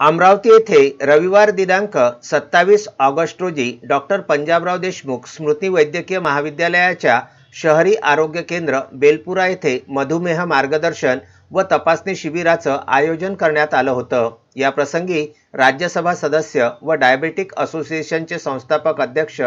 अमरावती येथे रविवार दिनांक सत्तावीस ऑगस्ट रोजी डॉक्टर पंजाबराव देशमुख स्मृती वैद्यकीय महाविद्यालयाच्या शहरी आरोग्य केंद्र बेलपुरा येथे मधुमेह मार्गदर्शन व तपासणी शिबिराचं आयोजन करण्यात आलं होतं. या प्रसंगी राज्यसभा सदस्य व डायबेटिक असोसिएशनचे संस्थापक अध्यक्ष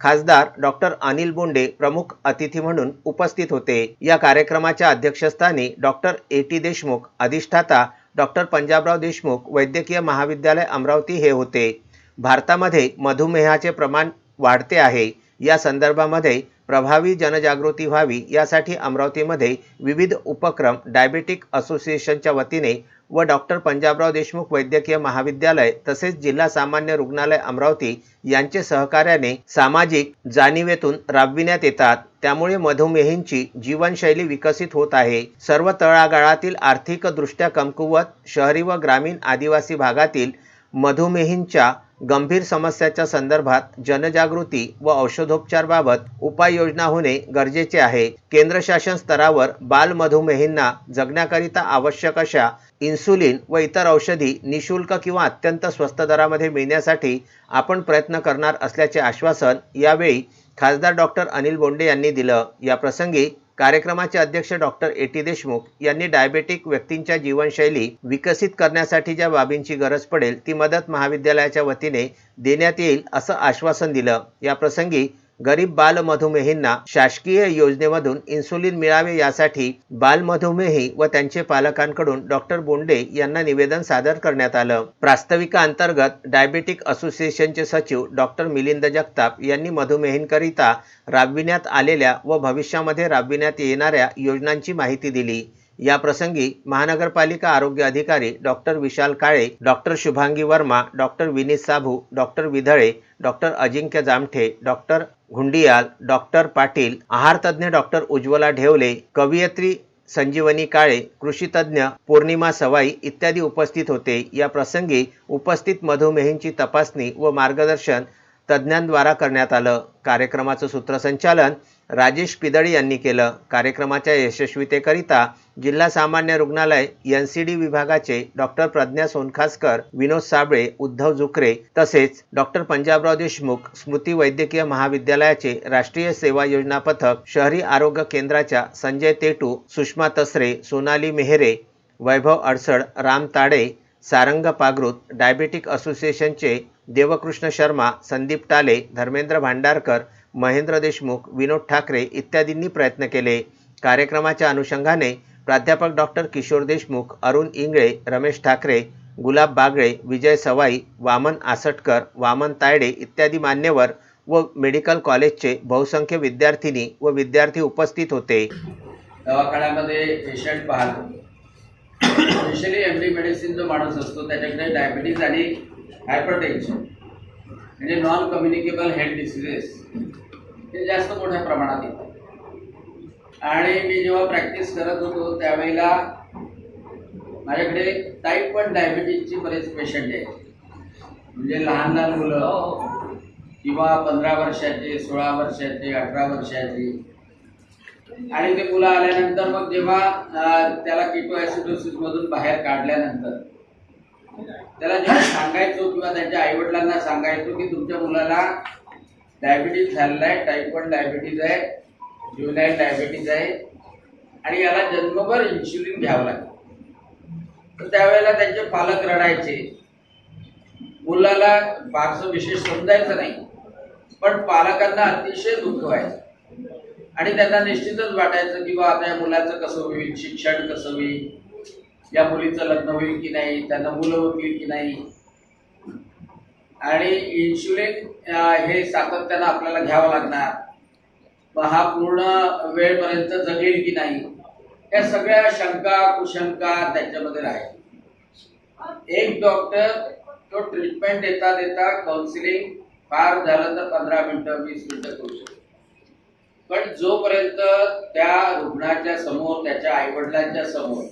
खासदार डॉक्टर अनिल बोंडे प्रमुख अतिथी म्हणून उपस्थित होते. या कार्यक्रमाच्या अध्यक्षस्थानी डॉक्टर ए टी देशमुख अधिष्ठाता डॉक्टर पंजाबराव देशमुख वैद्यकीय महाविद्यालय अमरावती हे होते. भारतामध्ये मधुमेहाचे प्रमाण वाढते आहे. या संदर्भामध्ये प्रभावी जनजागृती व्हावी यासाठी अमरावतीमध्ये विविध उपक्रम डायबेटिक असोसिएशनच्या वतीने व डॉक्टर पंजाबराव देशमुख वैद्यकीय महाविद्यालय तसेच जिल्हा सामान्य रुग्णालय अमरावती यांचे सहकार्याने सामाजिक जाणीवेतून राबविण्यात येतात. त्यामुळे मधुमेहींची जीवनशैली विकसित होत आहे. सर्व तळागाळातील आर्थिकदृष्ट्या कमकुवत शहरी व ग्रामीण आदिवासी भागातील मधुमेहींच्या गंभीर समस्याच्या संदर्भात जनजागृती व औषधोपचारबाबत उपाययोजना होणे गरजेचे आहे. केंद्र शासन स्तरावर बाल मधुमेहींना जगण्याकरिता आवश्यक अशा इन्सुलिन व इतर औषधी निशुल्क किंवा अत्यंत स्वस्त दरामध्ये मिळण्यासाठी आपण प्रयत्न करणार असल्याचे आश्वासन यावेळी खासदार डॉक्टर अनिल बोंडे यांनी दिलं. या प्रसंगी कार्यक्रमाचे अध्यक्ष डॉक्टर ए. टी. देशमुख यांनी डायबेटिक व्यक्तींच्या जीवनशैली विकसित करण्यासाठी ज्या बाबींची गरज पडेल ती मदत महाविद्यालयाच्या वतीने देण्यात येईल असं आश्वासन दिलं. या प्रसंगी गरीब बाल मधुमेहींना शासकीय योजनेमधून इन्सुलिन मिळावे यासाठी बाल मधुमेही व त्यांचे पालकांकडून डॉक्टर बोंडे यांना निवेदन सादर करण्यात आलं. प्रास्ताविका अंतर्गत डायबेटिक असोसिएशनचे सचिव डॉक्टर मिलिंद जगताप यांनी मधुमेहींकरिता राबविण्यात आलेल्या व भविष्यामध्ये राबविण्यात येणाऱ्या योजनांची माहिती दिली. या प्रसंगी महानगरपालिका आरोग्य अधिकारी doctor Vishal Kale doctor Shubhangi Verma doctor Vineet Sabhu doctor Vidhale doctor Ajinkya Jamthe doctor Ghundiyal doctor Patil आहारतज्ञ डॉक्टर उज्ज्वला ढेवले कवयित्री संजीवनी काळे कृषीतज्ञ पौर्णिमा सवाई इत्यादी उपस्थित होते. या प्रसंगी उपस्थित मधुमेहींची तपासणी व मार्गदर्शन तज्ज्ञांद्वारा करण्यात आलं. कार्यक्रमाचं सूत्रसंचालन राजेश पिदळी यांनी केलं. कार्यक्रमाच्या यशस्वीतेकरिता जिल्हा सामान्य रुग्णालय एन सी डी विभागाचे डॉक्टर प्रज्ञा सोनखासकर विनोद साबळे उद्धव जुकरे तसेच डॉक्टर पंजाबराव देशमुख स्मृती वैद्यकीय महाविद्यालयाचे राष्ट्रीय सेवा योजना पथक शहरी आरोग्य केंद्राच्या संजय तेटू सुषमा तसरे सोनाली मेहरे वैभव अडसड राम ताडे सारंग पागृत डायबेटिक असोसिएशनचे देवकृष्ण शर्मा संदीप टाले धर्मेंद्र भांडारकर महेंद्र देशमुख विनोद ठाकरे इत्यादींनी प्रयत्न केले. कार्यक्रमाच्या अनुषंगाने प्राध्यापक डॉक्टर किशोर देशमुख अरुण इंगळे रमेश ठाकरे गुलाब बागळे विजय सवाई वामन आसटकर वामन तायडे इत्यादी मान्यवर व मेडिकल कॉलेजचे बहुसंख्य विद्यार्थिनी व विद्यार्थी उपस्थित होते. दवाखान्यामध्ये पेशंट पाहतो स्पेशली एम डी मेडिसिन जो माणूस असतो त्याच्याकडे डायबिटीज आणि हायपर टेन्शन म्हणजे नॉन कम्युनिकेबल हेल्थ डिसिजेस हे जास्त मोठ्या प्रमाणात येतात आणि मी जेव्हा प्रॅक्टिस करत होतो त्यावेळेला माझ्याकडे टाईप वन डायबिटीजची बरेच पेशंट आहेत. म्हणजे लहान लहान मुलं किंवा पंधरा वर्षाचे सोळा वर्षाचे अठरा वर्षाचे. आणि ते मुलं आल्यानंतर मग जेव्हा त्याला किटो मधून बाहेर काढल्यानंतर त्याला जेव्हा सांगायचो किंवा त्यांच्या आईवडिलांना सांगायचो की तुमच्या मुलाला डायबिटीज झालेला आहे टाईप वन डायबिटीज आहे ज्युनाईल डायबिटीज आहे. आणि याला जन्मभर इन्शुलिन घ्यावं लागेल तर त्यावेळेला त्यांचे पालक रडायचे. मुलाला फारसं विशेष समजायचं नाही. पण पालकांना अतिशय दुःख व्हायचं. आणि त्यांना निश्चितच वाटायचं की बा आता या मुलाचं कसं होईल शिक्षण कसं होईल? या मुलीचं लग्न होईल की नाही? त्यांना मुलं होतील की नाही? आणि इन्शुलिन हे सातत्यानं आपल्याला घ्यावं लागणार. मग हा पूर्ण वेळपर्यंत जगेल की नाही या सगळ्या शंका कुशंका त्याच्यामध्ये राहील. एक डॉक्टर तो ट्रीटमेंट देता देता काउन्सिलिंग फार झालं तर पंधरा मिनटं वीस मिनटं करू शकतो. पण जोपर्यंत त्या रुग्णाच्या समोर त्याच्या आईवडिलांच्या समोर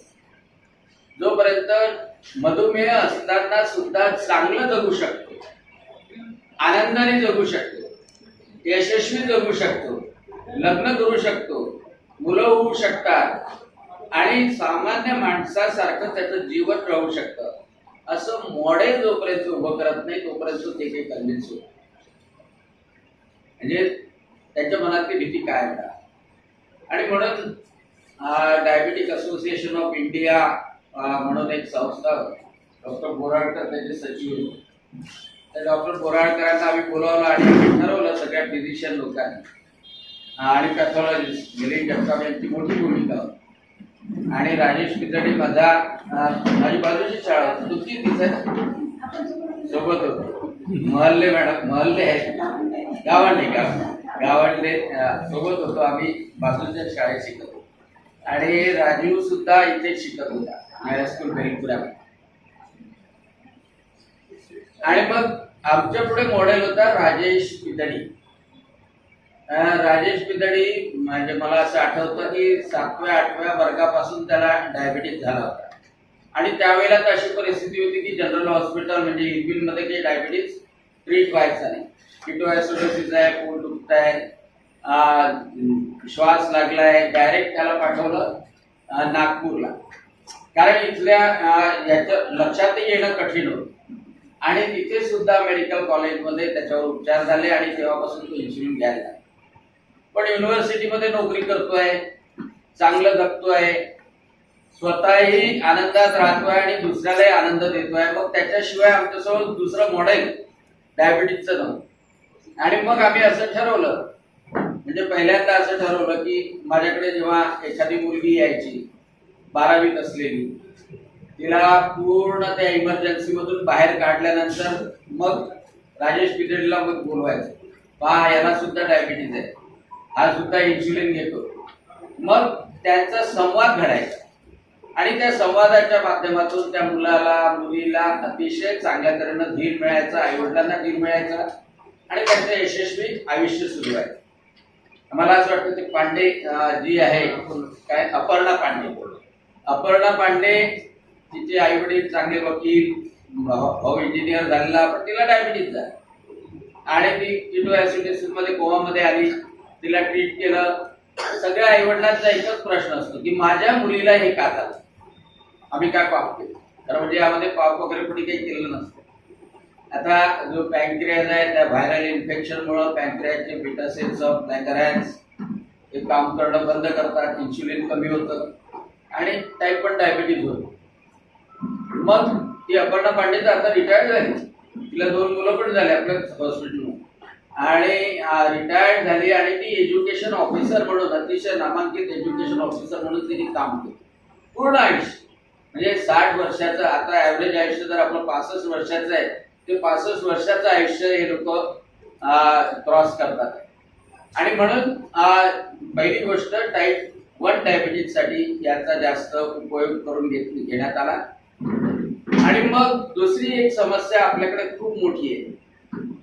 जोपर्यंत मधुमेह असताना सुद्धा चांगलं जगू शकतो आनंदाने जगू शकतो यशस्वी जगू शकतो लग्न करू शकतो मुलं होऊ शकतात आणि सामान्य माणसासारखं त्याचं जीवन राहू शकतं. असं मॉडेल जोपर्यंत उभं करत नाही तोपर्यंत ते काही कन्व्हिन्स होत. म्हणजे त्यांच्या मनातली भीती काय आहे आणि म्हणून डायबेटिक असोसिएशन ऑफ इंडिया म्हणून एक संस्था डॉक्टर बोराडकर त्याचे सचिव होते. डॉक्टर बोराडकरांना आम्ही बोलावलं आणि आम्ही ठरवलं सगळ्या फिजिशियन लोकांनी. आणि पॅथॉलॉजिस्ट मिलिंद जगताप यांची मोठी भूमिका होती. आणि राजेश पितळी माझा माझी बाजूची शाळा होती. तुमची तिथे सोबत होतो. महल्ले मॅडम महल्ले आहेत. गावांनी गाव गावातले सोबत होतो. आम्ही बाजूच्या शाळेत शिकत होतो. आणि राजीव सुद्धा इथे शिकत होता. हायस्कूल बेलपुरामध्ये आणि मग आमच्या पुढे मॉडेल होता राजेश पितळी राजेश पितळी म्हणजे मला असं आठवतं की सातव्या आठव्या वर्गापासून त्याला डायबिटीज झाला होता. आणि त्यावेळेला तर अशी परिस्थिती होती की जनरल हॉस्पिटल म्हणजे इरविनमध्ये काही डायबिटीज ट्रीट व्हायचा नाही. किटोसिस आहे पोट दुखत आहे श्वास श्वास लागलाय डायरेक्ट त्याला पाठवलं नागपूरला. कारण इथल्या याच्या लक्षातही येणं कठीण होतं. आणि तिथे सुद्धा मेडिकल कॉलेजमध्ये त्याच्यावर उपचार झाले आणि तेव्हापासून तो इन्सुलिन घ्यायला लागला. पण युनिव्हर्सिटीमध्ये नोकरी करतोय चांगलं जगतोय स्वतःही आनंदात राहतोय आणि दुसऱ्यालाही आनंद देतोय मग त्याच्याशिवाय आमच्यासमोर दुसरं मॉडेल डायबिटीजचं नव्हतं आणि मग आम्ही असं ठरवलं म्हणजे पहिल्यांदा असं ठरवलं की माझ्याकडे जेव्हा एखादी मुलगी यायची बारावीत असलेली तिला पूर्ण त्या इमर्जन्सी मधून बाहेर काढल्यानंतर मग राजेश पितळीला मग बोलवायचं. पहा याला सुद्धा डायबिटीज आहे. हा सुद्धा इन्सुलिन घेतो. मग त्यांचा संवाद घडायचा. आणि त्या संवादाच्या माध्यमातून त्या मुलाला मुलीला अतिशय चांगल्या तऱ्हेनं धीर मिळायचा आईवडिलांना धीर मिळायचा आणि त्यांचं यशस्वी आयुष्य सुरू आहे. मला असं वाटतं ते पांडे जी आहे काय अपर्णा पांडे. अपर्णा पांडे तिचे आई वडील चांगले वकील भाऊ इंजिनियर झालेला पण तिला डायबिटीस झाला. आणि ती किटो ऍसिडिसिसमध्ये कोमामध्ये आली. तिला ट्रीट केलं. सगळ्या आई वडिलांचा एकच प्रश्न असतो की माझ्या मुलीला हे का झालं? आम्ही काय पाप केलं? तर म्हणजे यामध्ये पाप वगैरे कुणी काही केलं नसतं. आता जो पॅन्क्रियाज आहे त्या व्हायरल इन्फेक्शनमुळं पॅन्क्रियाचे बीटा सेल्स ऑफ लँगरॅन्स हे काम करणं बंद करतात इन्सुलिन कमी होतं. आणि टाईप पण डायबिटीज होतो. मग ती अपर्णा पांडे तर आता रिटायर्ड झाली. तिला दोन मुलं पण झाले आपल्या हॉस्पिटलमध्ये आणि रिटायर्ड झाली आणि ती एज्युकेशन ऑफिसर म्हणून अतिशय नामांकित एज्युकेशन ऑफिसर म्हणून तिने काम केलं. पूर्ण आयुष्य. म्हणजे साठ वर्षाचं आता ॲव्हरेज आयुष्य जर आपलं पासष्ट वर्षाचं आहे ते पासष्ट वर्षाचं आयुष्य हे लोक क्रॉस करतात. आणि म्हणून पहिली गोष्ट टाईप वन डायबिटीजसाठी याचा जास्त उपयोग करून घेत घेण्यात आला. आणि मग दुसरी एक समस्या आपल्याकडे खूप मोठी आहे.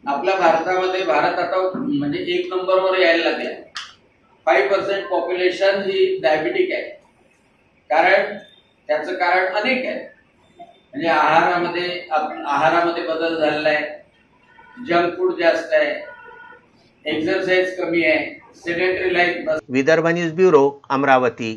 आपल्या भारतामध्ये भारत आता म्हणजे एक नंबरवर यायला लागले फाईव्ह पर्सेंट पॉप्युलेशन ही डायबिटिक आहे. कारण त्याचं कारण अनेक आहे. म्हणजे आहारामध्ये आहारामध्ये बदल झालेला आहे. जंक फूड जास्त आहे. एक्सरसाइज कमी आहे. Sedentary life Vidarbha news bureau Amravati.